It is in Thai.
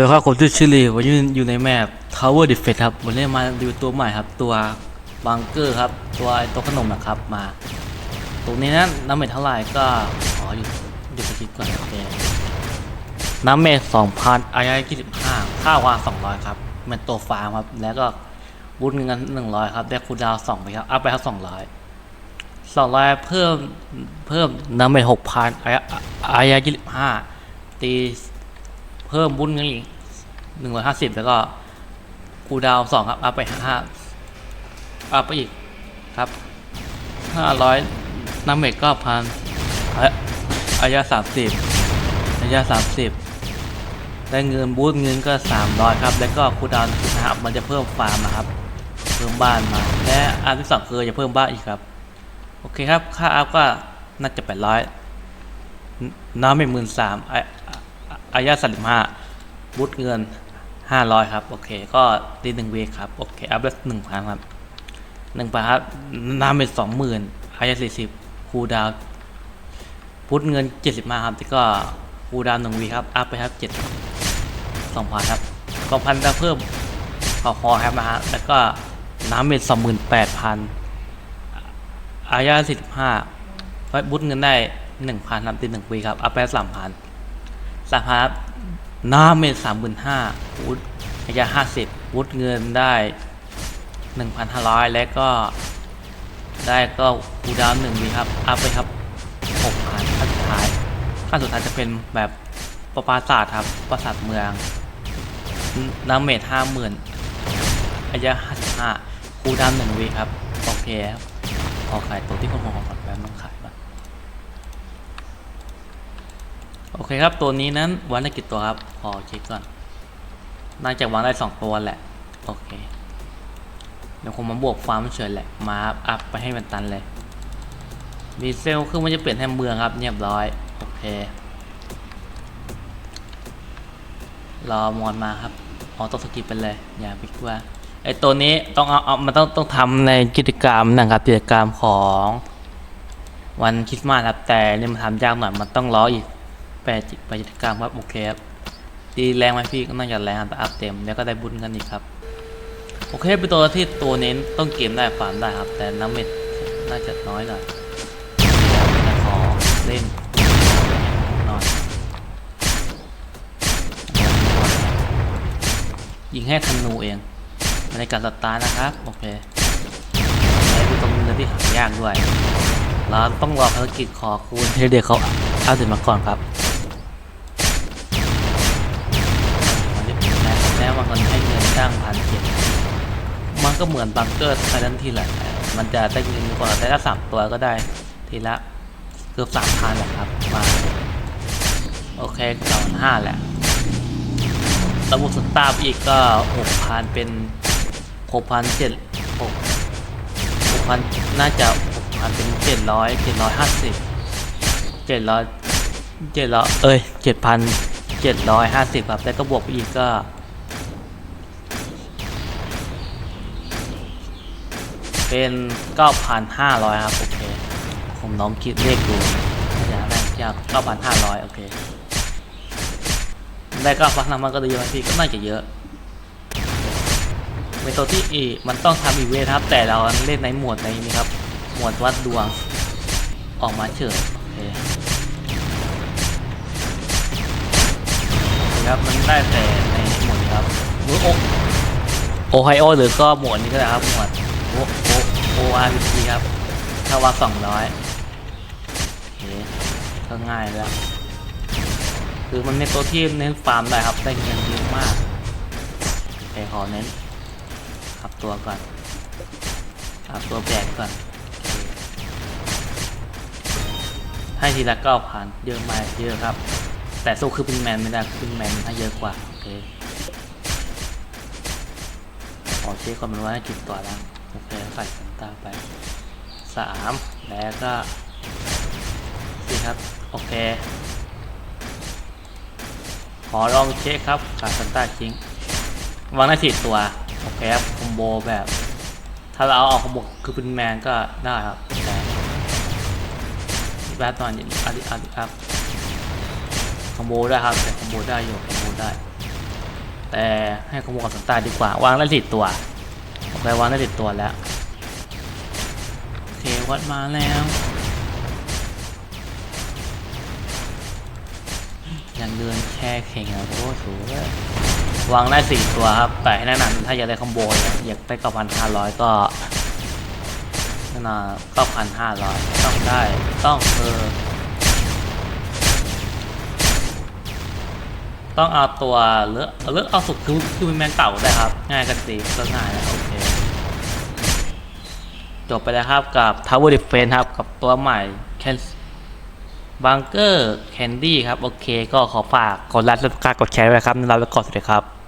สวัสดีครับผมชื่อชิลีวันนี้อยู่ในแมป Tower Defense ครับวันนี้มาดูตัวใหม่ครับ ตัวบังเกอร์ครับ ตัวไอ้ตัวขนมนะครับมา ตรงนี้นั้นน้ำเม็ดเท่าไหร่ก็ขออยู่อยู่สกิปก่อนโอเคน้ำเม็ดสองพันอายยี่สิบห้าค่าวางสองร้อยครับเป็นตัวฟาร์มครับ แล้วก็บุญเงินหนึ่งร้อยครับได้คูดาวสองไปครับอัพไปครับสองร้อยสองร้อยเพิ่มเพิ่มน้ำเม็ดหกพันอายอายยี่สิบห้าตีเพิ่มบุญเงินอีก หนึ่งร้อยห้าสิบแล้วก็คูดาวสองครับอัพไปห้าอัพไปอีกครับห้าร้อยน้ำเมกก็พันอายาสามสิบอายาสามสิบได้เงินบูทเงินก็สามร้อยครับ แล้วก็คูดาวนะครับมันจะเพิ่มฟาร์มนะครับ เพิ่มบ้านมา และอันที่สองคือจะเพิ่มบ้านอีกครับ โอเคครับ ค่าอัพก็น่าจะแปดร้อยน้ำเมกหมื่นสามอายาสามสิบห้าบุตเงิน ห้าร้อยครับ โอเค ก็ตีหนึ่งเวกครับ โอเค อัพได้หนึ่งพันครับหนึ่งพันครับน้ำเป็นสองหมื่นอายาสี่สิบคูดาวพุทเงินเจ็ดสิบห้าครับที่ก็คูดาวหนึ่งวีครับ อัพไปครับเจ็ดสองพันครับกองพันจะเพิ่มขอคอครับนะฮะแล้วก็น้ำเป็นสองหมื่นแปดพันอายาสี่สิบห้าไว้บุตเงินได้หนึ่งพันครับตีหนึ่งวีครับ อัพไปสามพันสหภาพห น้าเมตสามหมื่นห้าวุฒิระยะห้าสิบวุฒิเงินได้หนึ่งพันห้าร้อยและก็ได้ก็คูดาวหนึ่งวีครับ อัพไปครับหกพันขั้นสุดท้ายขั้นสุดท้ายจะเป็นแบบประปาศาสตร์ครับปราสาทเมือง น้ำเมตห้าหมื่นระยะห้าสิบห้าคูดาวหนึ่งวีครับ โอเคครับพอขายตัวที่คนมองก่อนแป๊บนึงขายมา โอเคครับตัวนี้นั้นวางได้กี่ตัวครับขอเช็คก่อน น่าจะวางได้สองตัวแหละ โอเค เดี๋ยวผมมาบวกฟาร์มเฉยแหละ มาอัพไปให้มันตันเลยดีเซลคือมันจะเปลี่ยนให้เมืองครับเรียบร้อย โอเค รอมอนมาครับออโต้สกิปไปเลย อย่าไปกลัวไอตัวนี้ต้องเอาเอามันต้องต้องทำในกิจกรรมนะครับกิจกรรมของ วันคริสต์มาสครับแต่นี่มันทำยากหน่อยมันต้องรออีก แปดจิตไปกิจกรรมครับโอเคครับตีแรงไหมพี่ก็น่าจะแรงแต่อัพเต็มแล้วก็ได้บุญกันอีกครับโอเคเป็นตัวที่ตัวเน้นต้องเกมได้ฟาร์มได้ครับ แต่น้ำเม็ดน่าจะน้อยหน่อยแต่ขอเล่นหน่อยยิงให้ธนูเองบรรยากาศสตาร์นะครับ โอเคไอ้ดูตรงนี้ที่หายากด้วยเราต้องรอภารกิจขอคูณเด็กเขาเอาถึงมาก่อนครับ จ้างพันเจ็ดมันก็เหมือนบังเกอร์ไททันทีแหละ มันจะได้เงินก่อนแต่ถ้าสามตัวก็ได้ทีละเกือบสามพันแหละครับมาโอเคสองห้าแหละระบบสตาร์อีกก็หกพันเป็นหกพันเจ็ดหกหกพันน่าจะหกพันเป็นเจ็ดร้อยเจ็ดร้อยห้าสิบเจ็ดร้อยเจ็ดร้อยเอ้ยเจ็ดพันเจ็ดร้อยห้าสิบครับแล้วก็บวกไปอีกก็ เป็นเก้าพันห้าร้อยครับ โอเค ผมน้องคิดเลขดูอย่างแรกยากเก้าพันห้าร้อยโอเค ได้เก้าพันห้ามันก็ดีบางทีก็น่าจะเยอะเป็นตัวที่อีมันต้องทำอีเวนครับ แต่เราเล่นในหมวดในนี้ครับ หมวดวัดดวง ออกมาเฉยโอเคครับมันได้แต่ในหมวดครับหรือโอโอไฮโอหรือก็หมวดนี้ก็ได้ครับหมวด โอโอโออาร์พีครับถ้าว่าสองร้อยโอเคก็ง่ายแล้ว คือมันเป็นตัวที่เน้นฟาร์มได้ครับ ได้เงินเยอะมากโอเคขอเน้นขับตัวก่อนขับตัวแบกก่อน ให้ทีละเก้าพันเยอะมากเยอะครับ แต่สู้คือเป็นแมนไม่ได้เป็นแมนให้เยอะกว่า โอเคขอเช็คก่อนมันว่าให้กี่ตัวแล้ว โอเคใส่สันตาไปสามแล้วก็สี่ครับ โอเค ขอลองเช็คครับขาดซันต้าจริงวางได้สี่ตัว โอเคครับ คอมโบแบบ ถ้าเราเอาออกคอมโบคือเป็นแมนก็ได้ครับแต่แบบตอนนี้อาดิอาดิครับคอมโบได้ครับ แต่คอมโบได้อยู่คอมโบได้ แต่ให้ขโมยกับสันตาดีกว่าวางได้สิบตัว โอเควางได้สิบตัวแล้ว โอเค วัดมาแล้วยังเดินแช่เข่งอะโอ้โหวางได้สี่ตัวครับแต่ให้แนะนำถ้าอยากได้คอมโบเนี่ยอยากได้เก้าพันห้าร้อยก็นั่นนเก้าพันห้าร้อยต้องได้ต้องเออต้องเอาตัวเลือกเลือกเอาสุดคือคือเป็นแมงเต่าได้ครับ ง่ายกันสีก็ง่ายแล้วโอเค จบไปแล้วครับกับ Tower Defense ครับ กับตัวใหม่ Can บังเกอร์แคนดี้ครับ โอเค ก็ขอฝากกดไลค์กดแชร์ไว้ครับ เราไปก่อนสวัสดีครับ